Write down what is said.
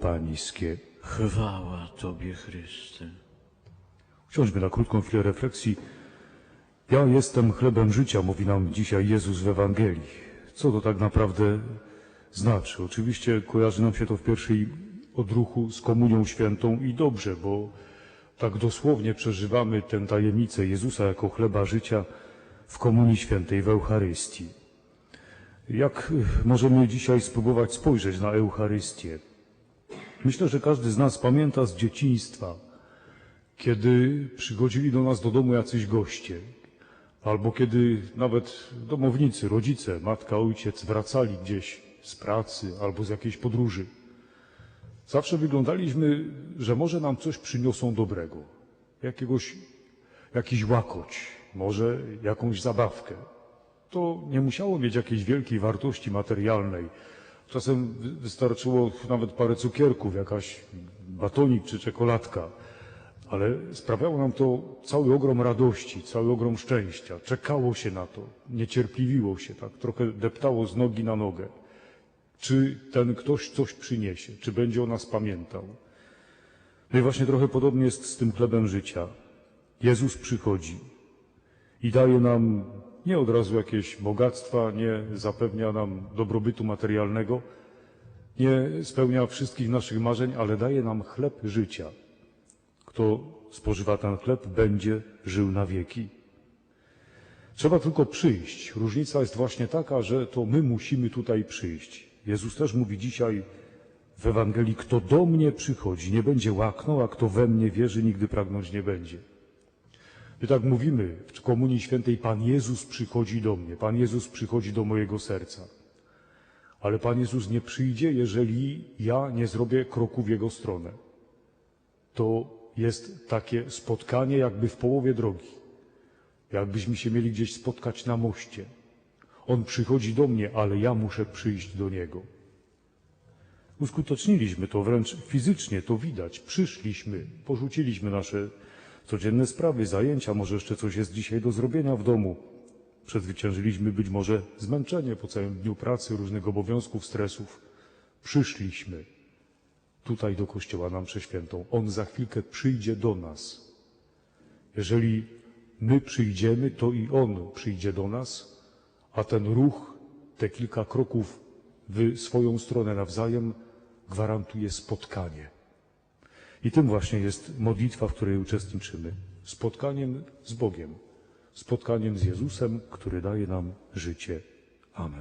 Pańskie. Chwała Tobie, Chryste. Usiądźmy na krótką chwilę refleksji. Ja jestem chlebem życia, mówi nam dzisiaj Jezus w Ewangelii. Co to tak naprawdę znaczy? Oczywiście kojarzy nam się to w pierwszej odruchu z Komunią Świętą i dobrze, bo tak dosłownie przeżywamy tę tajemnicę Jezusa jako chleba życia w Komunii Świętej, w Eucharystii. Jak możemy dzisiaj spróbować spojrzeć na Eucharystię? Myślę, że każdy z nas pamięta z dzieciństwa, kiedy przychodzili do nas do domu jacyś goście, albo kiedy nawet domownicy, rodzice, matka, ojciec wracali gdzieś z pracy albo z jakiejś podróży. Zawsze wyglądaliśmy, że może nam coś przyniosą dobrego, jakiegoś, jakiś łakoć, może jakąś zabawkę. To nie musiało mieć jakiejś wielkiej wartości materialnej. Czasem wy- wystarczyło nawet parę cukierków, jakaś batonik czy czekoladka ale sprawiało nam to cały ogrom radości, cały ogrom szczęścia. Czekało się na to, niecierpliwiło się, tak trochę deptało z nogi na nogę. Czy ten ktoś coś przyniesie, czy będzie o nas pamiętał. No i właśnie trochę podobnie jest z tym chlebem życia. Jezus przychodzi i daje nam nie od razu jakieś bogactwa, nie zapewnia nam dobrobytu materialnego, nie spełnia wszystkich naszych marzeń, ale daje nam chleb życia. Kto spożywa ten chleb, będzie żył na wieki. Trzeba tylko przyjść. Różnica jest właśnie taka, że to my musimy tutaj przyjść. Jezus też mówi dzisiaj w Ewangelii, kto do mnie przychodzi, nie będzie łaknął, a kto we mnie wierzy, nigdy pragnąć nie będzie. My tak mówimy w Komunii Świętej, Pan Jezus przychodzi do mnie, Pan Jezus przychodzi do mojego serca. Ale Pan Jezus nie przyjdzie, jeżeli ja nie zrobię kroku w Jego stronę to jest takie spotkanie jakby w połowie drogi. Jakbyśmy się mieli gdzieś spotkać na moście. On przychodzi do mnie, ale ja muszę przyjść do niego. Uskuteczniliśmy to wręcz fizycznie, to widać. Przyszliśmy, porzuciliśmy nasze codzienne sprawy, zajęcia, może jeszcze coś jest dzisiaj do zrobienia w domu. Przezwyciężyliśmy być może zmęczenie po całym dniu pracy, różnych obowiązków, stresów. Przyszliśmy tutaj do kościoła nam przeświętą. On za chwilkę przyjdzie do nas. Jeżeli my przyjdziemy, to i On przyjdzie do nas, a ten ruch, te kilka kroków w swoją stronę nawzajem gwarantuje spotkanie. I tym właśnie jest modlitwa, w której uczestniczymy. Spotkaniem z Bogiem, spotkaniem z Jezusem, który daje nam życie. Amen.